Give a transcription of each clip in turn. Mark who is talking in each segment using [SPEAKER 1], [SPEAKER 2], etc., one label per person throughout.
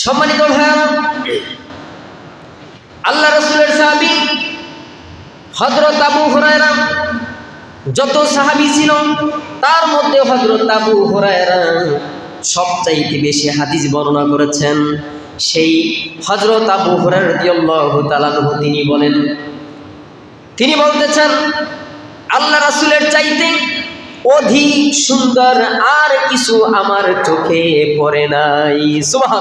[SPEAKER 1] সম্মানিত ভাইয়ারা, আল্লাহ রসুলের সাহাবি হজরত আবু হরায়রা, যত সাহাবি ছিল, তার মধ্যে হজরত আবু হরায়রা সবচাইতে বেশি হাদিস বর্ণনা করেছেন। সেই হজরত আবু হরার তালানহ তিনি বলেন, তিনি বলতেছেন, আল্লাহ রাসুলের চাইতে অধিক সুন্দর আর কিছু আমার চোখে পড়ে নাই। সুবাহ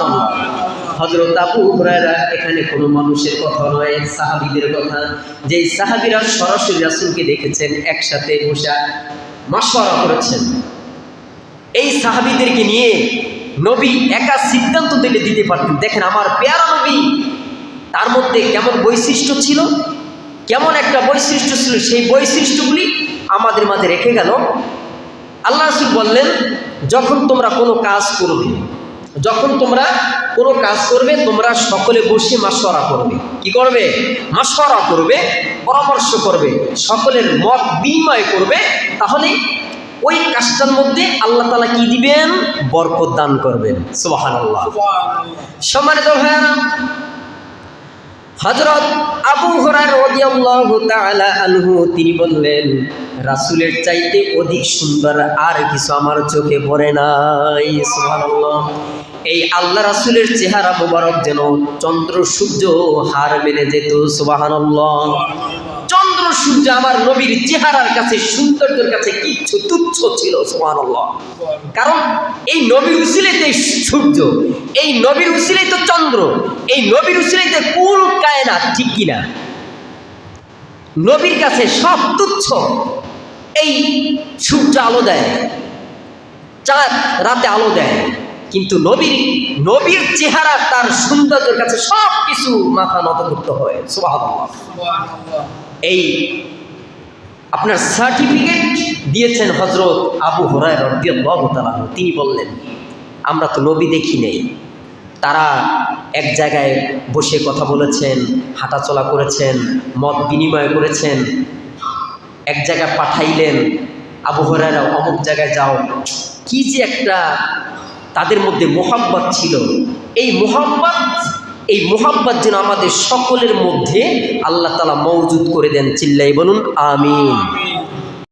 [SPEAKER 1] হজরত আবু হুরায়রা এখানে কোনো মানুষের কথা নয়, সাহাবিদের কথা। যে সাহাবিরা সরাসরি রাসুলকে দেখেছেন, একসাথে বসে মাসওয়ারা করেছেন। এই সাহাবিদেরকে নিয়ে নবী একা সিদ্ধান্ত দিলে দিতে পারতেন। দেখেন আমার পেয়ারা নবী, তার মধ্যে কেমন বৈশিষ্ট্য ছিল? কেমন একটা বৈশিষ্ট্য ছিল? সেই বৈশিষ্ট্যগুলি আমাদের মাঝে রেখে গেল। আল্লাহ রসুল বললেন যখন তোমরা কোনো কাজ করবে যখন তোমরা কোনো কাজ করবে তোমরা সকলে বসে মাসওয়ারা করবে। কি করবে? মাসওয়ারা করবে পরামর্শ করবে সকলের মত বিনিময় করবে। তাহলে ওই কাজটার মধ্যে আল্লাহ তালা কি দিবেন? বরকত দান করবেন। সুবাহান আল্লাহ সম্মানিত ভাইয়ারা হজরত আবু হরার আনহু, তিনি বললেন, রাসূলের চাইতে অধিক সুন্দর আর কিছু আমার চোখে পড়ে নাই। এই আল্লাহ রাসূলের চেহারা মোবারক যেন চন্দ্র, সূর্য, হার মেনে যেত, সুবহানাল্লাহ। চন্দ্র, সূর্য আমার নবীর চেহারার কাছে, সৌন্দর্যের কাছে কিচ্ছু তুচ্ছ ছিল, সুবহানাল্লাহ। কারণ এই নবীর উসিলেতে সূর্য, এই নবীর উসিলেই তো চন্দ্র, এই নবীর উসিলেতে কুল কায়না ঠিক কিনা? নবীর কাছে সব তুচ্ছ। এই সূর্য আলো দেয় চাঁদ রাতে আলো দেয় কিন্তু নবীর নবীর চেহারা তার সৌন্দর্যের কাছে সব কিছু মাথা নত করতে হয়। এই আপনার সার্টিফিকেট দিয়েছেন হজরত আবু তাআলা তিনি বললেন আমরা তো নবী দেখি নেই। তারা এক জায়গায় বসে কথা বলেছেন, হাঁটাচলা করেছেন, মত বিনিময় করেছেন। এক জায়গায় পাঠাইলেন, আবু হরায়রা অমুক জায়গায় যাও। কি যে একটা তাদের মধ্যে মোহাম্মত ছিল। এই মোহাম্মত এই মোহাম্মত যেন আমাদের সকলের মধ্যে আল্লাহ তালা মৌজুদ করে দেন। চিল্লাই বলুন, আমিন।